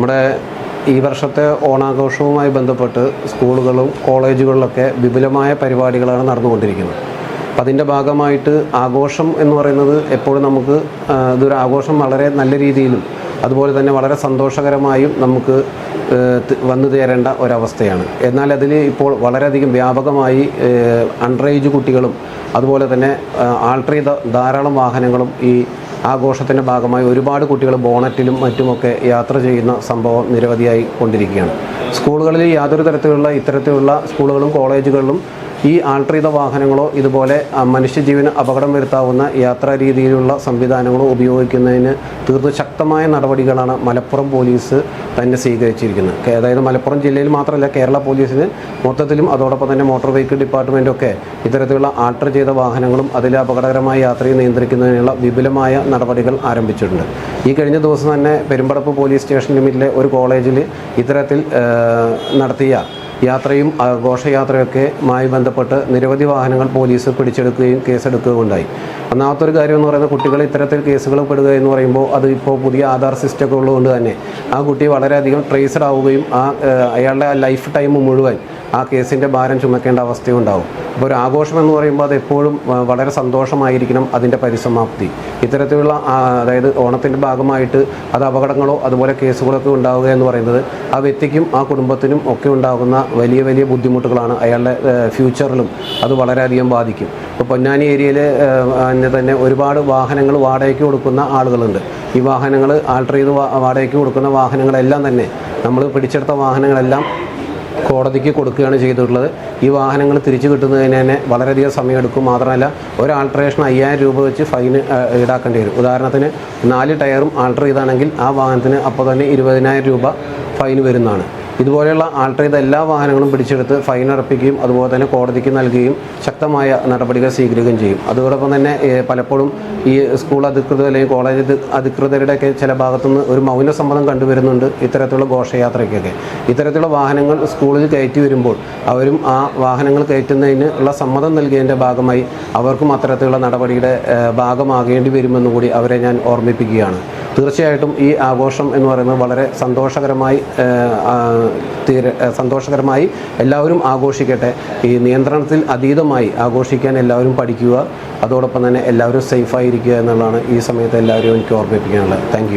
നമ്മുടെ ഈ വർഷത്തെ ഓണാഘോഷവുമായി ബന്ധപ്പെട്ട് സ്കൂളുകളും കോളേജുകളിലൊക്കെ വിപുലമായ പരിപാടികളാണ് നടന്നുകൊണ്ടിരിക്കുന്നത്. അപ്പം അതിന്റെ ഭാഗമായിട്ട് ആഘോഷം എന്ന് പറയുന്നത് എപ്പോഴും നമുക്ക് ഇതൊരു ആഘോഷം വളരെ നല്ല രീതിയിലും അതുപോലെ തന്നെ വളരെ സന്തോഷകരമായും നമുക്ക് വന്നു ചേരേണ്ട ഒരവസ്ഥയാണ്. എന്നാൽ അതിൽ ഇപ്പോൾ വളരെയധികം വ്യാപകമായി അണ്ടർ ഏജ് കുട്ടികളും അതുപോലെ തന്നെ ആൾട്ടർ ചെയ്ത ധാരാളം വാഹനങ്ങളും ഈ ആഘോഷത്തിന്റെ ഭാഗമായി ഒരുപാട് കുട്ടികൾ ബോണറ്റിലും മറ്റുമൊക്കെ യാത്ര ചെയ്യുന്ന സംഭവം നിരവധിയായി കൊണ്ടിരിക്കുകയാണ്. സ്കൂളുകളിൽ യാതൊരു തരത്തിലുള്ള ഇത്തരത്തിലുള്ള സ്കൂളുകളും കോളേജുകളിലും ഈ ആൾട്ടർ ചെയ്ത വാഹനങ്ങളോ ഇതുപോലെ മനുഷ്യജീവന് അപകടം വരുത്താവുന്ന യാത്രാ രീതിയിലുള്ള സംവിധാനങ്ങളോ ഉപയോഗിക്കുന്നതിന് തീർത്തും ശക്തമായ നടപടികളാണ് മലപ്പുറം പോലീസ് തന്നെ സ്വീകരിച്ചിരിക്കുന്നത്. അതായത് മലപ്പുറം ജില്ലയിൽ മാത്രമല്ല കേരള പോലീസിന് മൊത്തത്തിലും അതോടൊപ്പം തന്നെ മോട്ടോർ വെഹിക്കിൾ ഡിപ്പാർട്ട്മെന്റൊക്കെ ഇത്തരത്തിലുള്ള ആൾട്ടർ ചെയ്ത വാഹനങ്ങളും അതിലെ അപകടകരമായ യാത്രയെ നിയന്ത്രിക്കുന്നതിനുള്ള വിപുലമായ നടപടികൾ ആരംഭിച്ചിട്ടുണ്ട്. ഈ കഴിഞ്ഞ ദിവസം തന്നെ പെരുമ്പടപ്പ് പോലീസ് സ്റ്റേഷൻ ലിമിറ്റിലെ ഒരു കോളേജിൽ ഇത്തരത്തിൽ നടത്തിയ യാത്രയും ഘോഷയാത്രയൊക്കെയുമായി ഘോഷയാത്രയൊക്കെ ബന്ധപ്പെട്ട് നിരവധി വാഹനങ്ങൾ പോലീസ് പിടിച്ചെടുക്കുകയും കേസെടുക്കുകയും ഉണ്ടായി ഒന്നാമത്തെ കാര്യം എന്ന് പറയുന്നത് കുട്ടികൾ ഇത്തരത്തിൽ കേസുകൾ പെടുക എന്ന് പറയുമ്പോൾ അത് ഇപ്പോൾ പുതിയ ആധാർ സിസ്റ്റം ഒക്കെ ഉള്ളതുകൊണ്ട് തന്നെ ആ കുട്ടി വളരെയധികം ട്രേസഡ് ആവുകയും ആ അയാളുടെ ലൈഫ് ടൈം മുഴുവൻ ആ കേസിന്റെ ഭാരം ചുമക്കേണ്ട അവസ്ഥയുണ്ടാവും അപ്പോൾ ഒരു ആഘോഷം എന്ന് പറയുമ്പോൾ അത് എപ്പോഴും വളരെ സന്തോഷമായിരിക്കണം അതിന്റെ പരിസമാപ്തി. ഇത്തരത്തിലുള്ള അതായത് ഓണത്തിന്റെ ഭാഗമായിട്ട് അത് അപകടങ്ങളോ അതുപോലെ കേസുകളൊക്കെ ഉണ്ടാവുക എന്ന് പറയുന്നത് ആ വ്യക്തിക്കും ആ കുടുംബത്തിനും ഒക്കെ ഉണ്ടാകുന്ന വലിയ വലിയ ബുദ്ധിമുട്ടുകളാണ് അയാളുടെ ഫ്യൂച്ചറിലും അത് വളരെയധികം ബാധിക്കും. ഇപ്പോൾ പൊന്നാനി ഏരിയയിൽ തന്നെ ഒരുപാട് വാഹനങ്ങൾ വാടകയ്ക്ക് കൊടുക്കുന്ന ആളുകളുണ്ട്. ഈ വാഹനങ്ങൾ ആൾട്ടർ ചെയ്ത് വാടകയ്ക്ക് കൊടുക്കുന്ന വാഹനങ്ങളെല്ലാം തന്നെ നമ്മൾ പിടിച്ചെടുത്ത വാഹനങ്ങളെല്ലാം കോടതിക്ക് കൊടുക്കുകയാണ് ചെയ്തിട്ടുള്ളത്. ഈ വാഹനങ്ങൾ തിരിച്ചു കിട്ടുന്നതിന് തന്നെ വളരെയധികം സമയമെടുക്കും. മാത്രമല്ല ഒരു ആൾട്ടറേഷൻ അയ്യായിരം രൂപ വെച്ച് ഫൈൻ ഈടാക്കേണ്ടി വരും. ഉദാഹരണത്തിന് നാല് ടയറും ആൾട്ടർ ചെയ്താണെങ്കിൽ ആ വാഹനത്തിന് അപ്പോൾ തന്നെ ഇരുപതിനായിരം രൂപ ഫൈൻ വരുന്നതാണ്. ഇതുപോലെയുള്ള ആൾട്ടർ ചെയ്ത എല്ലാ വാഹനങ്ങളും പിടിച്ചെടുത്ത് ഫൈൻ അടപ്പിക്കുകയും അതുപോലെ തന്നെ കോടതിക്ക് നൽകുകയും ശക്തമായ നടപടികൾ സ്വീകരിക്കുകയും ചെയ്യും. അതോടൊപ്പം തന്നെ പലപ്പോഴും ഈ സ്കൂൾ അധികൃതർ അല്ലെങ്കിൽ കോളേജ് അധി- അധികൃതരുടെയൊക്കെ ചില ഭാഗത്തുനിന്ന് ഒരു മൗന സമ്മതം കണ്ടുവരുന്നുണ്ട് ഇത്തരത്തിലുള്ള ഘോഷയാത്രയ്ക്കൊക്കെ. ഇത്തരത്തിലുള്ള വാഹനങ്ങൾ സ്കൂളിൽ കയറ്റി വരുമ്പോൾ അവരും ആ വാഹനങ്ങൾ കയറ്റുന്നതിന് ഉള്ള സമ്മതം നൽകിയതിന്റെ ഭാഗമായി അവർക്കും അത്തരത്തിലുള്ള നടപടിയുടെ ഭാഗമാകേണ്ടി വരുമെന്നുകൂടി അവരെ ഞാൻ ഓർമ്മിപ്പിക്കുകയാണ്. തീർച്ചയായിട്ടും ഈ ആഘോഷം എന്ന് പറയുന്നത് വളരെ സന്തോഷകരമായി തീരെ സന്തോഷകരമായി എല്ലാവരും ആഘോഷിക്കട്ടെ. ഈ നിയന്ത്രണത്തിൽ അതീതമായി ആഘോഷിക്കാൻ എല്ലാവരും പഠിക്കുക അതോടൊപ്പം തന്നെ എല്ലാവരും സേഫായിരിക്കുക എന്നുള്ളതാണ് ഈ സമയത്ത് എല്ലാവരും എനിക്ക് ഓർമ്മിപ്പിക്കാനുള്ളത്. താങ്ക്